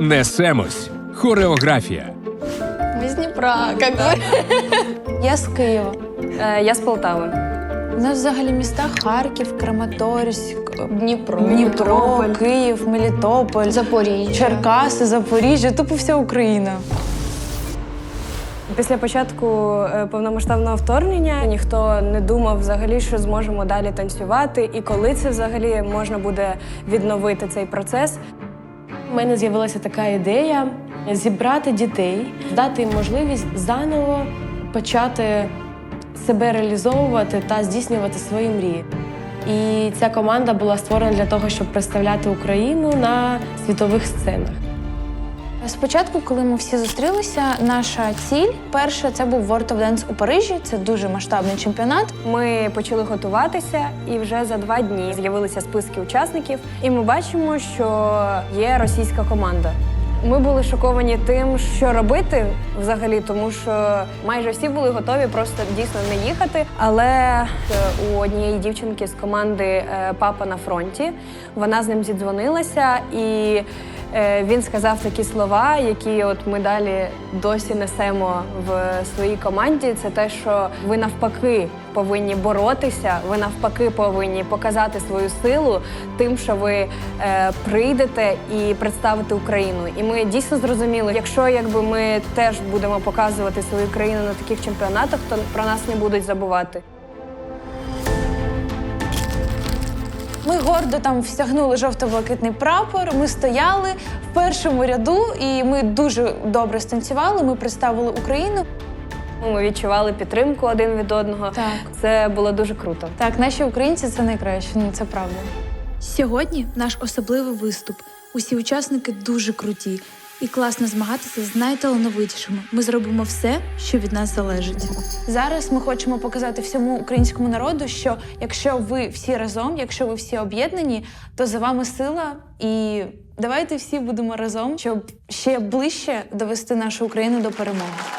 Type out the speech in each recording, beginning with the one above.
Несемось. Хореографія. Мы из Днепра, как бы. Я з Києва. Е, Я з Полтави. У нас взагалі міста Харків, Краматорськ, Дніпро. Дніпро, Київ, Мелітополь, Запоріжжя. Черкаси, Запоріжжя, тупо вся Україна. Після початку е, повномасштабного вторгнення ніхто не думав взагалі, що зможемо далі танцювати, і коли це взагалі можна буде відновити цей процес. У мене з'явилася така ідея зібрати дітей, дати їм можливість заново почати себе реалізовувати та здійснювати свої мрії. І ця команда була створена для того, щоб представляти Україну на світових сценах. Спочатку, коли ми всі зустрілися, наша ціль перша це був World of Dance у Парижі. Це дуже масштабний чемпіонат. Ми почали готуватися, і вже за два дні з'явилися списки учасників. І ми бачимо, що є російська команда. Ми були шоковані тим, що робити взагалі, тому що майже всі були готові просто дійсно не їхати. Але е, у однієї дівчинки з команди е, Папа на фронті вона з ним зідзвонилася, і він сказав такі слова, які от ми далі досі несемо в своїй команді. Це те, що ви навпаки повинні боротися, ви навпаки повинні показати свою силу тим, що ви е, прийдете і представите Україну. І ми дійсно зрозуміли, якщо якби ми теж будемо показувати свою країну на таких чемпіонатах, то про нас не будуть забувати. Ми гордо там всягнули жовто-блакитний прапор. Ми стояли в першому ряду, і ми дуже добре станцювали. Ми представили Україну. Ну, Ми відчували підтримку один від одного. Так. Це було дуже круто. Так, наші українці це найкраще. Ну це правда. Сьогодні наш особливий виступ. Усі учасники дуже круті і класно змагатися з найталановитішими. Ми зробимо все, що від нас залежить. Зараз ми хочемо показати всьому українському народу, що якщо ви всі разом, якщо ви всі об'єднані, то за вами сила. І давайте всі будемо разом, щоб ще ближче довести нашу Україну до перемоги.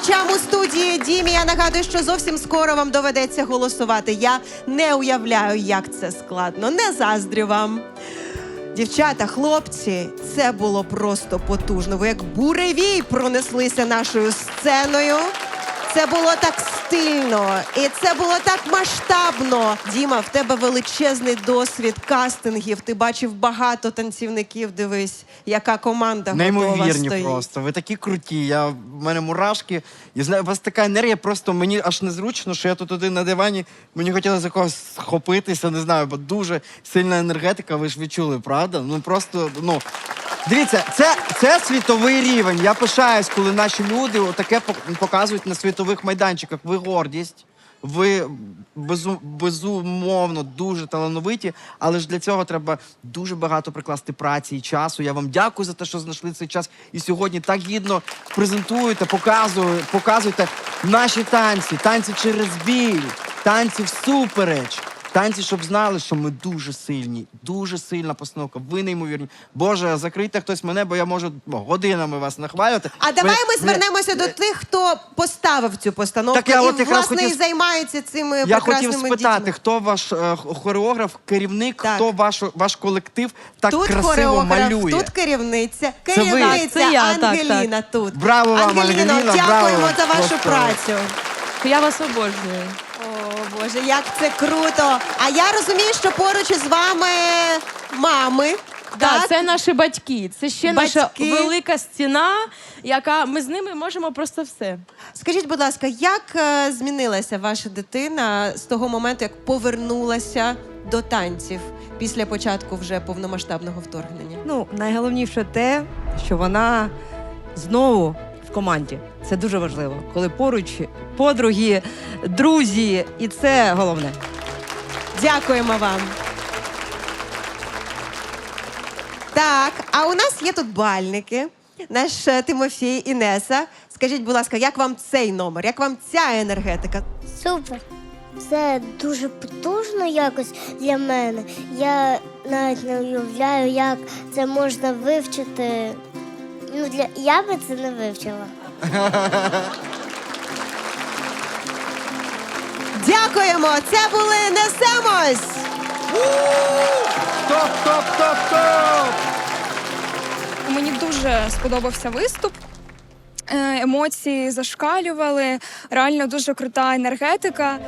Глядачам у студії Дімі я нагадую, що зовсім скоро вам доведеться голосувати. Я не уявляю, як це складно. Не заздрю вам. Дівчата, хлопці, це було просто потужно. Ви як буревій пронеслися нашою сценою. Це було так стильно і це було так масштабно. Діма, в тебе величезний досвід кастингів. Ти бачив багато танцівників. Дивись, яка команда готова Неймовірні стоїть. просто. Ви такі круті. Я, в мене мурашки. Я знаю, у вас така енергія, просто мені аж незручно, що я тут один на дивані. Мені хотілося за когось схопитися, не знаю, бо дуже сильна енергетика, ви ж відчули, правда? Ну просто, ну. Дивіться, це, це світовий рівень. Я пишаюсь, коли наші люди таке пок- показують на світових майданчиках. Ви гордість. Ви безу, безумовно дуже талановиті, але ж для цього треба дуже багато прикласти праці і часу. Я вам дякую за те, що знайшли цей час і сьогодні так гідно презентуєте, показуєте, показуєте наші танці, танці через біль, танці всупереч. Танці, щоб знали, що ми дуже сильні, дуже сильна постановка. Ви неймовірні. Боже, закрийте хтось мене, бо я можу годинами вас нахвалювати. А давай ми звернемося до тих, хто поставив цю постановку Так я і от якраз власне хотів- і займається цими Я прекрасними хотів спитати, дітьми. хто ваш е, хореограф, керівник, Так. хто ваш, ваш колектив так тут красиво хореограф, малює. тут керівниця, ви? керівниця Так, це я, так, Ангеліна тут. Браво вам, Ангеліно, Ангеліно, дякуємо браво. за вашу Просто. працю. Я вас обожнюю. О, Боже, як це круто! А я розумію, що поруч із вами мами. Так, це наші батьки. Це ще наша Батьки. велика стіна, яка ми з ними можемо просто все. Скажіть, будь ласка, як е, змінилася ваша дитина з того моменту, як повернулася до танців після початку вже повномасштабного вторгнення? Ну, найголовніше те, що вона знову команді. Це дуже важливо, коли поруч подруги, друзі, і це головне. Дякуємо вам. Так, а у нас є тут бальники. Наш е, Тимофій Інеса. Скажіть, будь ласка, як вам цей номер? Як вам ця енергетика? Супер. Це дуже потужно якось для мене. Я навіть не уявляю, як це можна вивчити. Ну, для... Я би це не вивчила. Дякуємо! Це були Несемось! Топ, топ, топ, топ! Мені дуже сподобався виступ. Е, Емоції зашкалювали, реально дуже крута енергетика.